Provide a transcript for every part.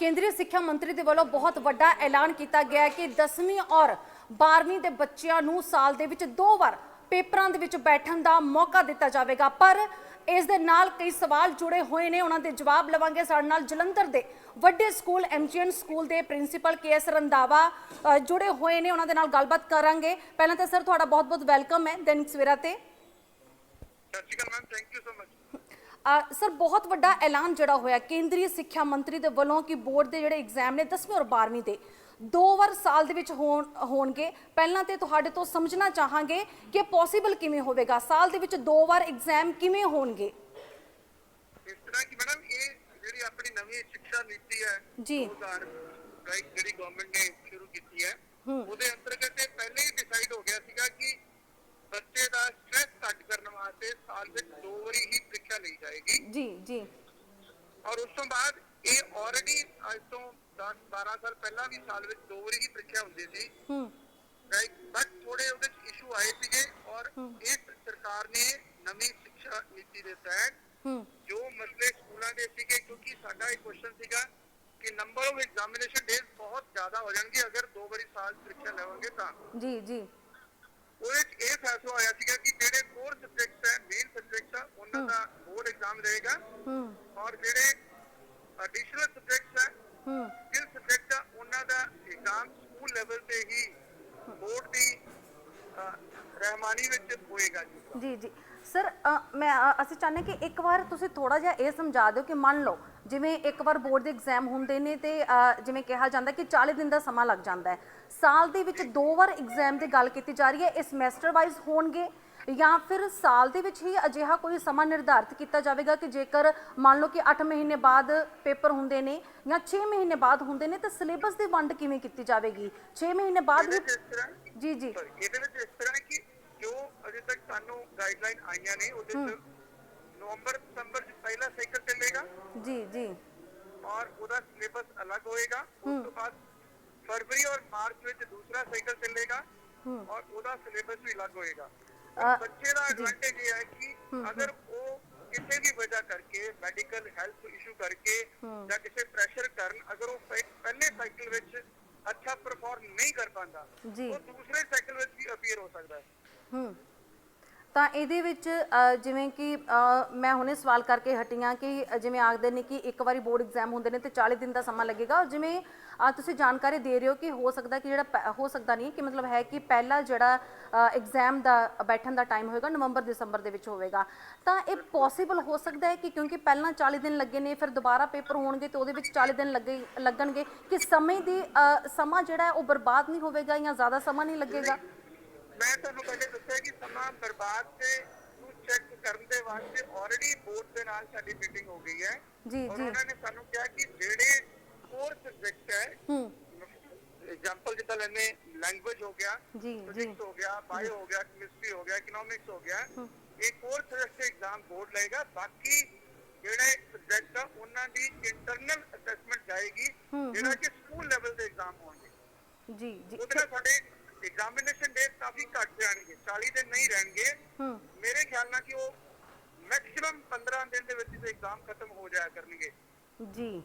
ਕੇਂਦਰੀ ਸਿੱਖਿਆ ਮੰਤਰੀ ਦੇ ਵੱਲੋਂ ਬਹੁਤ ਵੱਡਾ ਐਲਾਨ ਕੀਤਾ ਗਿਆ ਹੈ ਕਿ 10ਵੀਂ ਔਰ 12ਵੀਂ ਦੇ ਬੱਚਿਆਂ ਨੂੰ ਸਾਲ ਦੇ ਵਿੱਚ ਦੋ ਵਾਰ ਪੇਪਰਾਂ ਦੇ ਵਿੱਚ ਬੈਠਣ ਦਾ ਮੌਕਾ ਦਿੱਤਾ ਜਾਵੇਗਾ। ਪਰ ਇਸ ਦੇ ਨਾਲ ਕਈ ਸਵਾਲ ਜੁੜੇ ਹੋਏ ਨੇ। ਉਹਨਾਂ ਦੇ ਜਵਾਬ ਲਵਾਂਗੇ ਸਾਡੇ ਨਾਲ ਜਲੰਧਰ ਦੇ ਵੱਡੇ ਸਕੂਲ ਐਮਜੀਐਨ ਸਕੂਲ ਦੇ ਪ੍ਰਿੰਸੀਪਲ ਕੇਐਸ ਰੰਦਾਵਾ ਅ, ਜੁੜੇ ਹੋਏ ਨੇ। ਉਹਨਾਂ ਦੇ ਨਾਲ ਗੱਲਬਾਤ ਕਰਾਂਗੇ। ਪਹਿਲਾਂ ਤਾਂ ਸਰ ਤੁਹਾਡਾ ਬਹੁਤ-ਬਹੁਤ ਵੈਲਕਮ ਹੈ ਦੈਨਿਕ ਸਵੇਰਾ ਤੇ। Sat Sri Akal ma'am thank you so much sir ਬਹੁਤ ਵੱਡਾ ਐਲਾਨ ਜਿਹੜਾ ਹੋਇਆ ਕੇਂਦਰੀ ਸਿੱਖਿਆ ਮੰਤਰੀ ਦੇ ਵੱਲੋਂ ਕਿ ਬੋਰਡ ਦੇ ਜਿਹੜੇ ਐਗਜ਼ਾਮ ਨੇ 10ਵੀਂ ਔਰ 12ਵੀਂ ਦੇ ਦੋ ਵਾਰ ਸਾਲ ਦੇ ਵਿੱਚ ਹੋਣ ਹੋਣਗੇ ਪਹਿਲਾਂ ਤੇ ਤੁਹਾਡੇ ਤੋਂ ਸਮਝਣਾ ਚਾਹਾਂਗੇ ਕਿ ਪੋਸੀਬਲ ਕਿਵੇਂ ਹੋਵੇਗਾ ਸਾਲ ਦੇ ਵਿੱਚ ਦੋ ਵਾਰ ਐਗਜ਼ਾਮ ਕਿਵੇਂ ਹੋਣਗੇ ਇਸ ਤਰ੍ਹਾਂ ਕਿ ਮੈਡਮ ਇਹ ਜਿਹੜੀ ਆਪਣੀ ਨਵੀਂ ਸਿੱਖਿਆ ਨੀਤੀ ਹੈ ਜੀ। 2000 ਰਾਈਟ ਜਿਹੜੀ ਗਵਰਨਮੈਂਟ ਨੇ ਸ਼ੁਰੂ ਕੀਤੀ ਹੈ ਹੂੰ। ਉਹਦੇ ਅੰਤਰਗਤ ਇਹ ਪਹਿਲੇ ਹੀ ਡਿਸਾਈਡ ਹੋ ਗਿਆ ਸੀਗਾ ਕਿ ਬੱਚੇ ਦਾ ਸਟ੍ਰੈਸ ਘੱਟ ਕਰਨ ਵਾਸਤੇ ਸਾਲ ਵਿੱਚ ਦੋ ਵਾਰੀ ਹੀ ਪ੍ਰੀਖਿਆ ਲਈ ਜਾਏਗੀ। ਜੀ ਜੀ। ਔਰ ਉਸ ਤੋਂ ਬਾਅਦ ਇਹ ਆਲਰੇਡੀ ਅੱਜ ਤੋਂ 10 12 ਸਾਲ ਪਹਿਲਾਂ ਵੀ ਸਾਲ ਵਿੱਚ ਦੋ ਵਾਰੀ ਹੀ ਪ੍ਰੀਖਿਆ ਹੁੰਦੀ ਸੀ। ਹੂੰ। ਰਾਈਟ ਬਟ ਥੋੜੇ ਉਹਦੇ ਚ ਇਸ਼ੂ ਆਏ ਸੀਗੇ ਔਰ ਇਸ ਸਰਕਾਰ ਨੇ ਨਵੀਂ ਸਿੱਖਿਆ ਨੀਤੀ ਦੇ ਤਹਿਤ ਹੂੰ। ਜੋ ਮਸਲੇ ਸਕੂਲਾਂ ਦੇ ਸੀਗੇ ਕਿਉਂਕਿ ਸਾਡਾ ਇੱਕ ਕੁਐਸਚਨ ਸੀਗਾ ਕਿ ਨੰਬਰ ਆਫ ਐਗਜ਼ਾਮੀਨੇਸ਼ਨ ਡੇਜ਼ ਬਹੁਤ ਜ਼ਿਆਦਾ ਹੋ ਜਾਣਗੇ। ਅਗਰ ਦੋ ਵਾਰੀ ਸਾਲ ਪ੍ਰੀਖਿਆ ਲਵਾਂਗੇ ਤਾਂ। ਜੀ ਜੀ। ਉਹਦੇ ਚ ਇਹ ਫੈਸਲਾ ਹੋਇਆ ਸੀਗਾ ਕਿ ਜਿਹੜੇ ਕੋਰ ਸਬਜੈਕਟਸ ਹੈ ਮੇਨ ਸਬਜੈਕਟਸ ਆ ਉਹਨਾਂ ਦਾ ਬੋਰਡ ਐਗਜ਼ਾਮ ਰਹੇਗਾ। ਹੂੰ। ਔਰ ਜਿਹੜੇ ਐਡੀਸ਼ਨਲ ਸਬਜੈਕਟਸ ਹੈ ਹੂੰ। ਸਕਿੱਲ ਸਬਜੈਕਟ ਆ ਉਹਨਾਂ ਦਾ ਐਗਜ਼ਾਮ ਸਕੂਲ ਲੈਵਲ ਤੇ ਹੀ ਬੋਰਡ ਦੀ ਰਹਿਮਾਨੀ ਵਿੱਚ ਹੋਏਗਾ ਜੀ। ਜੀ ਸਰ ਮੈਂ ਅਸੀਂ ਚਾਹੁੰਦੇ ਕਿ ਇੱਕ ਵਾਰ ਤੁਸੀਂ ਥੋੜਾ ਜਿਹਾ ਇਹ ਸਮਝਾ ਦਿਓ ਕਿ ਮੰਨ ਲਓ ਜਿਵੇਂ ਇੱਕ ਵਾਰ ਬੋਰਡ ਦੇ ਐਗਜ਼ਾਮ ਹੁੰਦੇ ਨੇ ਤੇ ਜਿਵੇਂ ਕਿਹਾ ਜਾਂਦਾ ਕਿ 40 ਦਿਨ ਦਾ ਸਮਾਂ ਲੱਗ ਜਾਂਦਾ ਹੈ। ਸਾਲ ਦੇ ਵਿੱਚ ਦੋ ਵਾਰ ਐਗਜ਼ਾਮ ਦੀ ਗੱਲ ਕੀਤੀ ਜਾ ਰਹੀ ਹੈ ਇਹ ਸਮੈਸਟਰ ਵਾਈਜ਼ ਹੋਣਗੇ ਜਾਂ ਫਿਰ ਸਾਲ ਦੇ ਵਿੱਚ ਹੀ ਅਜਿਹਾ ਕੋਈ ਸਮਾਂ ਨਿਰਧਾਰਿਤ ਕੀਤਾ ਜਾਵੇਗਾ ਕਿ ਜੇਕਰ ਮੰਨ ਲਓ ਕਿ 8 ਮਹੀਨੇ ਬਾਅਦ ਪੇਪਰ ਹੁੰਦੇ ਨੇ ਜਾਂ 6 ਮਹੀਨੇ ਬਾਅਦ ਹੁੰਦੇ ਨੇ ਤਾਂ ਸਿਲੇਬਸ ਦੀ ਵੰਡ ਕਿਵੇਂ ਕੀਤੀ ਜਾਵੇਗੀ? 6 ਮਹੀਨੇ ਬਾਅਦ ਜੀ ਜੀ। ਇਹਦੇ ਵਿੱਚ ਇਸ ਤਰ੍ਹਾਂ ਹੈ ਕਿ ਜੋ ਅਜੇ ਤੱਕ ਸਾਨੂੰ ਗਾਈਡਲਾਈਨ ਆਈਆਂ ਨੇ ਉਹਦੇ ਚ ਨਵੰਬਰ ਦਸੰਬਰ ਚ ਪਹਿਲਾ ਸਾਈਕਲ ਚੱਲੇਗਾ। ਜੀ ਜੀ। ਔਰ ਉਹਦਾ ਸਿਲੇਬਸ ਅਲੱਗ ਹੋਏਗਾ। ਉਸ ਤੋਂ ਬਾਅਦ ਫਰਵਰੀ ਔਰ ਮਾਰਚ ਵਿੱਚ ਦੂਸਰਾ ਸਾਈਕਲ ਚੱਲੇਗਾ ਔਰ ਉਹਦਾ ਸਿਲੇਬਸ ਵੀ ਅਲੱਗ ਹੋਏਗਾ। ਅ, ਬੱਚੇ ਦਾ ਐਡਵਾਂਟੇਜ ਇਹ ਹੈ ਕਿ ਅਗਰ ਉਹ ਕਿਸੇ ਵੀ ਵਜ੍ਹਾ ਕਰਕੇ ਮੈਡੀਕਲ ਹੈਲਥ ਇਸ਼ੂ ਕਰਕੇ ਜਾਂ ਕਿਸੇ ਪ੍ਰੈਸ਼ਰ ਕਾਰਨ ਅਗਰ ਉਹ ਪਹਿ- ਪਹਿਲੇ ਸਾਈਕਲ ਵਿੱਚ ਅੱਛਾ ਪਰਫਾਰਮ ਨਹੀਂ ਕਰ ਪਾਉਂਦਾ ਜੀ। ਉਹ ਦੂਸਰੇ ਸਾਈਕਲ ਵਿੱਚ ਵੀ ਅਪੀਅਰ ਹੋ ਸਕਦਾ ਹੈ। ਹੂੰ। ਤਾਂ ਇਹਦੇ ਵਿੱਚ ਜਿਵੇਂ ਕਿ ਮੈਂ ਹੁਣੇ ਸਵਾਲ ਕਰਕੇ ਹਟੀਆਂ ਕਿ ਜਿਵੇਂ ਆਖਦੇ ਨੇ ਕਿ ਇੱਕ ਵਾਰੀ ਬੋਰਡ ਐਗਜ਼ਾਮ ਹੁੰਦੇ ਨੇ ਤੇ 40 ਦਿਨ ਦਾ ਸਮਾਂ ਲੱਗੇਗਾ। ਔਰ ਜਿਵੇਂ ਤੁਸੀਂ ਜਾਣਕਾਰੀ ਦੇ ਰਹੇ ਹੋ ਕਿ ਹੋ ਸਕਦਾ ਕਿ ਜਿਹੜਾ ਪਹਿ- ਹੋ ਸਕਦਾ ਨਹੀਂ, ਕਿ ਮਤਲਬ ਹੈ ਕਿ ਪਹਿਲਾ ਜਿਹੜਾ ਐਗਜ਼ਾਮ ਦਾ ਬੈਠਣ ਦਾ ਟਾਈਮ ਹੋਏਗਾ, ਨਵੰਬਰ, ਦਸੰਬਰ ਦੇ ਵਿੱਚ ਹੋਵੇਗਾ। ਤਾਂ ਇਹ ਪੋਸੀਬਲ ਹੋ ਸਕਦਾ ਹੈ ਕਿ ਕਿਉਂਕਿ ਪਹਿਲਾਂ 40 ਦਿਨ ਲੱਗੇ ਨੇ, ਫਿਰ ਦੁਬਾਰਾ ਪੇਪਰ ਹੋਣਗੇ ਤੇ ਉਹਦੇ ਵਿੱਚ 40 ਦਿਨ ਲੱਗੇ, ਲੱਗਣਗੇ, ਕਿ ਸਮੇਂ ਦੀ ਸਮਾਂ ਜਿਹੜਾ ਉਹ ਬਰਬਾਦ ਨਹੀਂ ਹੋਵੇਗਾ ਜਾਂ ਜ਼ਿਆਦਾ ਸਮਾਂ ਨਹੀਂ ਲੱਗੇਗਾ? ਮੈਂ ਤੁਹਾਨੂੰ ਪਹਿਲੇ ਦੱਸਿਆ ਕਿ ਸਮਾਂ ਬਰਬਾਦ ਤੇ ਨੂੰ ਚੈੱਕ ਕਰਨ ਦੇ ਵਾਸਤੇ ਆਲਰੇਡੀ ਬੋਰਡ ਦੇ ਨਾਲ ਸਾਡੀ ਮੀਟਿੰਗ ਹੋ ਗਈ ਹੈ। ਜੀ ਔਰ ਜੀ। ਉਹਨਾਂ ਨੇ ਸਾਨੂੰ ਕਿਹਾ ਕਿ ਜਿਹੜੇ ਕੋਰ ਸਬਜੈਕਟ ਹੈ ਹੂੰ। ਐਗਜ਼ਾਮਪਲ ਜਿੱਦਾਂ ਲੈਣੇ ਲੈਂਗੁਏਜ ਹੋ ਗਿਆ ਜੀ ਜੀ। ਫਿਜ਼ਿਕਸ ਹੋ ਗਿਆ ਬਾਇਓ ਹੋ ਗਿਆ ਕੈਮਿਸਟਰੀ ਹੋ ਗਿਆ ਇਕਨੋਮਿਕਸ ਹੋ ਗਿਆ ਇਹ ਕੋਰ ਸਬਜੈਕਟ ਐਗਜ਼ਾਮ ਬੋਰਡ ਲਏਗਾ। ਬਾਕੀ ਜਿਹੜੇ ਸਬਜੈਕਟ ਆ ਉਹਨਾਂ ਦੀ ਇੰਟਰਨਲ ਅਸੈਸਮੈਂਟ ਜਾਏਗੀ ਹੂੰ, ਜਿਹੜਾ ਕਿ ਸਕੂਲ ਲੈਵਲ ਦੇ ਐਗਜ਼ਾਮ ਹੋਣਗੇ। ਜੀ ਜੀ। ਉਹਦੇ ਨਾਲ ਸਾਡੇ ਐਗਜ਼ਾਮੀਨੇਸ਼ਨ ਡੇਟ ਕਾਫੀ ਘੱਟ ਜਾਣਗੇ 40 ਦਿਨ ਨਹੀਂ ਰਹਿਣਗੇ। ਮੇਰੇ ਖਿਆਲ ਨਾਲ ਕਿ ਉਹ ਮੈਕਸਿਮਮ 15 ਦਿਨ ਦੇ ਵਿੱਚ ਇਹ ਐਗਜ਼ਾਮ ਖਤਮ ਹੋ ਜਾਇਆ ਕਰਨਗੇ। ਜੀ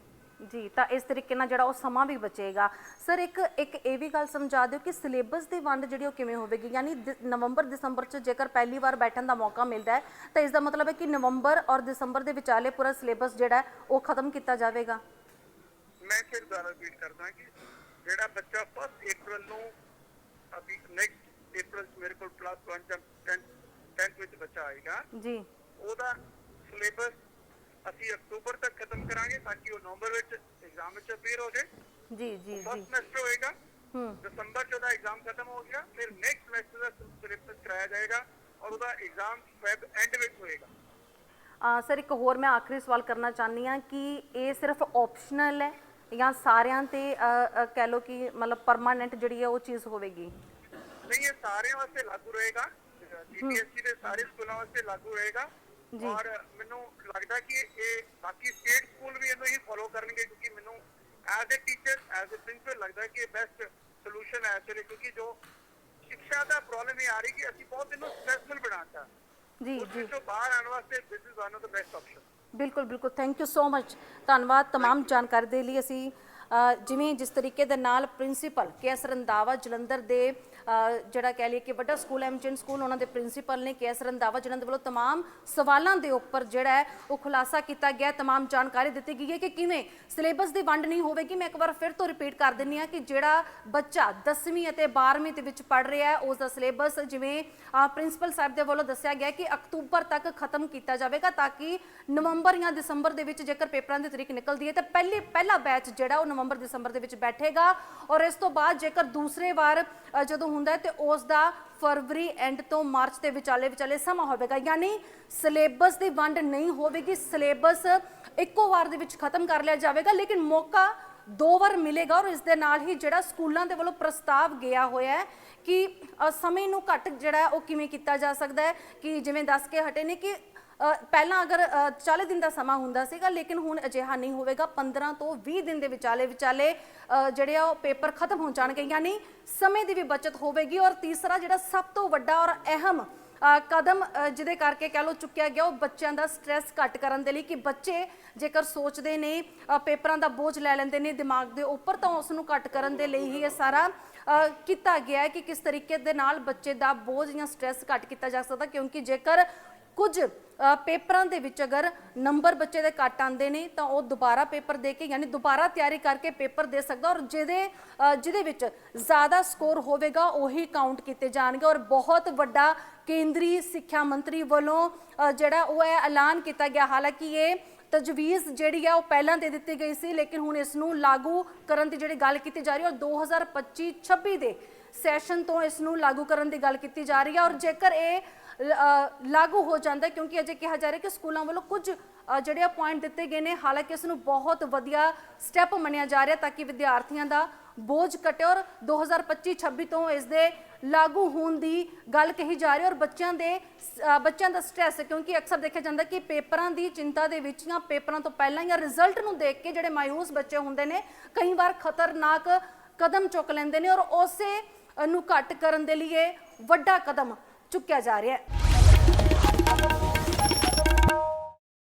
ਜੀ ਤਾਂ ਇਸ ਤਰੀਕੇ ਨਾਲ ਜਿਹੜਾ ਉਹ ਸਮਾਂ ਵੀ ਬਚੇਗਾ। ਸਰ ਇੱਕ ਇੱਕ ਇਹ ਵੀ ਗੱਲ ਸਮਝਾ ਦਿਓ ਕਿ ਸਿਲੇਬਸ ਦੀ ਵੰਡ ਜਿਹੜੀ ਉਹ ਕਿਵੇਂ ਹੋਵੇਗੀ? ਯਾਨੀ ਨਵੰਬਰ ਦਸੰਬਰ ਚ ਜੇਕਰ ਪਹਿਲੀ ਵਾਰ ਬੈਠਣ ਦਾ ਮੌਕਾ ਮਿਲਦਾ ਹੈ ਤਾਂ ਇਸ ਦਾ ਮਤਲਬ ਹੈ ਕਿ ਨਵੰਬਰ ਔਰ ਦਸੰਬਰ ਦੇ ਵਿਚਾਲੇ ਪੂਰਾ ਸਿਲੇਬਸ ਜਿਹੜਾ ਉਹ ਖਤਮ ਕੀਤਾ ਜਾਵੇਗਾ। ਮੈਂ ਫਿਰ ਦੁਬਾਰਾ ਰਿਪੀਟ ਕਰਦਾ ਕਿ ਜਿਹੜਾ ਬੱਚਾ ਫਸਟ April ਨੂੰ 'ਚ ਮੇਰੇ ਕੋਲ ਪਲੱਸ 1 ਜਾਂ 10 10th ਵਿੱਚ ਬੱਚਾ ਆਏਗਾ ਜੀ ਉਹਦਾ ਸਿਲੇਬਸ ਅਸੀਂ ਅਕਤੂਬਰ ਤੱਕ ਖਤਮ ਕਰਾਂਗੇ ਤਾਂ ਕਿ ਉਹ ਨਵੰਬਰ ਵਿੱਚ ਐਗਜ਼ਾਮ ਵਿੱਚ ਅਪੀਅਰ ਹੋ ਜਾਏ ਜੀ ਜੀ ਫਸਟ ਸਮੈਸਟਰ ਹੋਏਗਾ ਹੂੰ ਦਸੰਬਰ 'ਚ ਉਹਦਾ ਐਗਜ਼ਾਮ ਖਤਮ ਹੋ ਗਿਆ ਫਿਰ ਨੈਕਸਟ ਸਮੈਸਟਰ ਦਾ ਸਿਲੇਬਸ ਕਰਾਇਆ ਜਾਏਗਾ ਔਰ ਉਹਦਾ ਐਗਜ਼ਾਮ ਫੈਬ ਐਂਡ ਵਿੱਚ ਹੋਏਗਾ ਆ ਸਰ ਇੱਕ ਹੋਰ ਮੈਂ ਆਖਰੀ ਸਵਾਲ ਕਰਨਾ ਚਾਹੁੰਦੀ ਹਾਂ ਕਿ ਇਹ ਸਿਰਫ ਆਪਸ਼ਨਲ ਹੈ ਜਾਂ ਸਾਰਿਆਂ ਤੇ ਅ, ਅ, ਕਹਿ ਲਓ ਕਿ ਮਤਲਬ ਪਰਮਾਨੈਂਟ ਜਿਹੜੀ ਹੈ ਉਹ ਚੀਜ਼ ਹੋਵੇਗੀ? ਨਹੀਂ ਇਹ ਸਾਰਿਆਂ ਵਾਸਤੇ ਲਾਗੂ ਰਹੇਗਾ। ਸੀਬੀਐਸਈ ਦੇ ਸਾਰੇ ਸਕੂਲਾਂ ਵਾਸਤੇ ਲਾਗੂ ਰਹੇਗਾ। ਜੀ। ਔਰ ਮੈਨੂੰ ਲੱਗਦਾ ਕਿ ਇਹ ਬਾਕੀ ਸਟੇਟ ਸਕੂਲ ਵੀ ਇਹਨੂੰ ਹੀ ਫੋਲੋ ਕਰਨਗੇ ਕਿਉਂਕਿ ਮੈਨੂੰ as a teacher as a principal ਲੱਗਦਾ ਕਿ ਬੈਸਟ ਸੋਲੂਸ਼ਨ ਹੈ ਇਸ ਕਿਉਂਕਿ ਜੋ ਸਿੱਖਿਆ ਦਾ ਪ੍ਰੋਬਲਮ ਇਹ ਆ ਰਹੀ ਕਿ ਅਸੀਂ ਬਹੁਤ ਇਹਨੂੰ ਸਟ੍ਰੈਸਫੁਲ ਬਣਾਤਾ। ਜੀ ਉਸ ਜੀ। ਵਿੱਚੋਂ ਬਾਹਰ ਆਉਣ ਵਾਸਤੇ this is one of the best option ਬਿਲਕੁਲ ਬਿਲਕੁਲ ਥੈਂਕ ਯੂ ਸੋ ਮਚ ਧੰਨਵਾਦ तमाम ਜਾਣਕਾਰੀ ਦੇ ਲਈ ਅਸੀਂ ਅ, ਜਿਵੇਂ ਜਿਸ ਤਰੀਕੇ ਦੇ ਨਾਲ ਪ੍ਰਿੰਸੀਪਲ ਕੇਐਸ ਰੰਦਾਵਾ ਜਲੰਧਰ ਦੇ ਅ, ਜਿਹੜਾ ਕਹਿ ਲਈਏ ਕਿ ਵੱਡਾ ਸਕੂਲ ਐਮਜਨ ਸਕੂਲ ਉਹਨਾਂ ਦੇ ਪ੍ਰਿੰਸੀਪਲ ਨੇ ਕੇਐਸ ਰੰਦਾਵਾ ਜਲੰਧਰ ਵੱਲੋਂ तमाम ਸਵਾਲਾਂ ਦੇ ਉੱਪਰ ਜਿਹੜਾ ਹੈ ਉਹ ਖੁਲਾਸਾ ਕੀਤਾ ਗਿਆ तमाम ਜਾਣਕਾਰੀ ਦਿੱਤੀ ਗਈ ਹੈ ਕਿ ਕਿਵੇਂ ਸਿਲੇਬਸ ਦੀ ਵੰਡ ਨਹੀਂ ਹੋਵੇਗੀ ਮੈਂ ਇੱਕ ਵਾਰ ਫਿਰ ਤੋਂ ਰਿਪੀਟ ਕਰ ਦਿੰਨੀ ਆ ਕਿ ਜਿਹੜਾ ਬੱਚਾ 10ਵੀਂ ਅਤੇ 12ਵੀਂ ਦੇ ਵਿੱਚ ਪੜ ਰਿਹਾ ਹੈ ਉਸ ਦਾ ਸਿਲੇਬਸ ਜਿਵੇਂ ਪ੍ਰਿੰਸੀਪਲ ਸਾਹਿਬ ਦੇ ਵੱਲੋਂ ਦੱਸਿਆ ਗਿਆ ਕਿ ਅਕਤੂਬਰ ਤੱਕ ਖਤਮ ਕੀਤਾ ਜਾਵੇਗਾ ਤਾਂ ਕਿ ਨਵੰਬਰ ਜਾਂ ਦਸੰਬਰ ਦੇ ਵਿੱਚ ਜੇਕਰ ਪੇਪਰਾਂ ਦੀ ਤਰੀਕ ਨਿਕਲਦੀ ਹੈ ਤਾਂ ਪਹਿਲੇ ਪਹਿਲਾ ਬੈਚ ਜਿਹੜਾ ਉਹ ਨਵੰਬਰ ਦਸੰਬਰ ਦੇ ਵਿੱਚ ਬੈਠੇਗਾ ਔਰ ਇਸ ਤੋਂ ਬਾਅਦ ਜੇਕਰ ਦੂਸਰੇ ਵਾਰ ਅ, ਜਦੋਂ ਹੁੰਦਾ ਹੈ ਤੇ ਉਸ ਦਾ ਫਰਵਰੀ ਐਂਡ ਤੋਂ ਮਾਰਚ ਦੇ ਵਿਚਾਲੇ ਵਿਚਾਲੇ ਸਮਾਂ ਹੋਵੇਗਾ। ਯਾਨੀ ਸਿਲੇਬਸ ਦੀ ਵੰਡ ਨਹੀਂ ਹੋਵੇਗੀ, ਸਿਲੇਬਸ ਇੱਕੋ ਵਾਰ ਦੇ ਵਿੱਚ ਖਤਮ ਕਰ ਲਿਆ ਜਾਵੇਗਾ, ਲੇਕਿਨ ਮੌਕਾ ਦੋ ਵਾਰ ਮਿਲੇਗਾ ਔਰ ਇਸ ਦੇ ਨਾਲ ਹੀ ਜਿਹੜਾ ਸਕੂਲਾਂ ਦੇ ਵੱਲੋਂ ਪ੍ਰਸਤਾਵ ਗਿਆ ਹੋਇਆ ਹੈ ਕਿ ਸਮੇਂ ਨੂੰ ਘੱਟ ਜਿਹੜਾ ਉਹ ਕਿਵੇਂ ਕੀਤਾ ਜਾ ਸਕਦਾ ਹੈ, ਕਿ ਜਿਵੇਂ ਦੱਸ ਕੇ ਹਟੇ ਨੇ ਕਿ ਪਹਿਲਾਂ ਅਗਰ ਅ, 40 ਦਿਨ ਦਾ ਸਮਾਂ ਹੁੰਦਾ ਸੀਗਾ ਲੇਕਿਨ ਹੁਣ ਅਜਿਹਾ ਨਹੀਂ ਹੋਵੇਗਾ। 15 ਤੋਂ 20 ਦਿਨ ਦੇ ਵਿਚਾਲੇ ਵਿਚਾਲੇ ਜਿਹੜੇ ਆ ਉਹ ਪੇਪਰ ਖਤਮ ਹੋ ਜਾਣਗੇ। ਯਾਨੀ ਸਮੇਂ ਦੀ ਵੀ ਬਚਤ ਹੋਵੇਗੀ ਔਰ ਤੀਸਰਾ ਜਿਹੜਾ ਸਭ ਤੋਂ ਵੱਡਾ ਔਰ ਅਹਿਮ ਕਦਮ ਜਿਹਦੇ ਕਰਕੇ ਕਹਿ ਲੋ ਚੁੱਕਿਆ ਗਿਆ ਉਹ ਬੱਚਿਆਂ ਦਾ ਸਟ੍ਰੈਸ ਘੱਟ ਕਰਨ ਦੇ ਲਈ ਕਿ ਬੱਚੇ ਜੇਕਰ ਸੋਚਦੇ ਨੇ ਪੇਪਰਾਂ ਦਾ ਬੋਝ ਲੈ ਲੈਂਦੇ ਨੇ ਦਿਮਾਗ ਦੇ ਉੱਪਰ ਤਾਂ ਉਸ ਨੂੰ ਘੱਟ ਕਰਨ ਦੇ ਲਈ ਹੀ ਇਹ ਸਾਰਾ ਕੀਤਾ ਗਿਆ ਹੈ ਕਿ ਕਿਸ ਤਰੀਕੇ ਦੇ ਨਾਲ ਬੱਚੇ ਦਾ ਬੋਝ ਜਾਂ ਸਟ੍ਰੈਸ ਘੱਟ ਕੀਤਾ ਜਾ ਸਕਦਾ ਕਿਉਂਕਿ ਜੇਕਰ ਕੁਝ ਪੇਪਰਾਂ ਦੇ ਵਿੱਚ ਅਗਰ ਨੰਬਰ ਬੱਚੇ ਦੇ ਘੱਟ ਆਉਂਦੇ ਨੇ, ਤਾਂ ਉਹ ਦੁਬਾਰਾ ਪੇਪਰ ਦੇ ਕੇ ਯਾਨੀ ਦੁਬਾਰਾ ਤਿਆਰੀ ਕਰਕੇ ਪੇਪਰ ਦੇ ਸਕਦਾ ਔਰ ਜਿਹਦੇ ਜਿਹਦੇ ਵਿੱਚ ਜ਼ਿਆਦਾ ਸਕੋਰ ਹੋਵੇਗਾ, ਉਹੀ ਕਾਊਂਟ ਕੀਤੇ ਜਾਣਗੇ ਔਰ ਬਹੁਤ ਵੱਡਾ ਕੇਂਦਰੀ ਸਿੱਖਿਆ ਮੰਤਰੀ ਵੱਲੋਂ ਜਿਹੜਾ ਉਹ ਹੈ ਐਲਾਨ ਕੀਤਾ ਗਿਆ। ਹਾਲਾਂਕਿ ਇਹ ਤਜਵੀਜ਼ ਜਿਹੜੀ ਆ, ਉਹ ਪਹਿਲਾਂ ਦੇ ਦਿੱਤੀ ਗਈ ਸੀ, ਲੇਕਿਨ ਹੁਣ ਇਸ ਨੂੰ ਲਾਗੂ ਕਰਨ ਦੀ ਜਿਹੜੀ ਗੱਲ ਕੀਤੀ ਜਾ ਰਹੀ ਹੈ ਔਰ 2025-26 ਦੇ ਸੈਸ਼ਨ ਤੋਂ ਇਸ ਨੂੰ ਲਾਗੂ ਕਰਨ ਦੀ ਗੱਲ ਕੀਤੀ ਜਾ ਰਹੀ ਹੈ ਔਰ ਜੇਕਰ ਇਹ ਲਾਗੂ ਹੋ ਜਾਂਦਾ ਕਿਉਂਕਿ ਅਜੇ ਕਿਹਾ ਜਾ ਰਿਹਾ ਕਿ ਸਕੂਲਾਂ ਵੱਲੋਂ ਕੁਝ ਜਿਹੜੇ ਆ ਪੁਆਇੰਟ ਦਿੱਤੇ ਗਏ ਨੇ। ਹਾਲਾਂਕਿ ਇਸ ਨੂੰ ਬਹੁਤ ਵਧੀਆ ਸਟੈਪ ਮੰਨਿਆ ਜਾ ਰਿਹਾ ਤਾਂ ਕਿ ਵਿਦਿਆਰਥੀਆਂ ਦਾ ਬੋਝ ਘਟੇ ਔਰ 2025-26 ਤੋਂ ਇਸ ਦੇ ਲਾਗੂ ਹੋਣ ਦੀ ਗੱਲ ਕਹੀ ਜਾ ਰਹੀ ਔਰ ਬੱਚਿਆਂ ਦੇ ਬੱਚਿਆਂ ਦਾ ਸਟ੍ਰੈਸ ਕਿਉਂਕਿ ਅਕਸਰ ਦੇਖਿਆ ਜਾਂਦਾ ਕਿ ਪੇਪਰਾਂ ਦੀ ਚਿੰਤਾ ਦੇ ਵਿੱਚ ਜਾਂ ਪੇਪਰਾਂ ਤੋਂ ਪਹਿਲਾਂ ਜਾਂ ਰਿਜ਼ਲਟ ਨੂੰ ਦੇਖ ਕੇ ਜਿਹੜੇ ਮਾਇੂਸ ਬੱਚੇ ਹੁੰਦੇ ਨੇ, ਕਈ ਵਾਰ ਖਤਰਨਾਕ ਕਦਮ ਚੁੱਕ ਲੈਂਦੇ ਨੇ ਔਰ ਉਸੇ ਨੂੰ ਘੱਟ ਕਰਨ ਦੇ ਲਈ ਇਹ ਵੱਡਾ ਕਦਮ ਚੁੱਕਿਆ ਜਾ ਰਿਹਾ ਹੈ।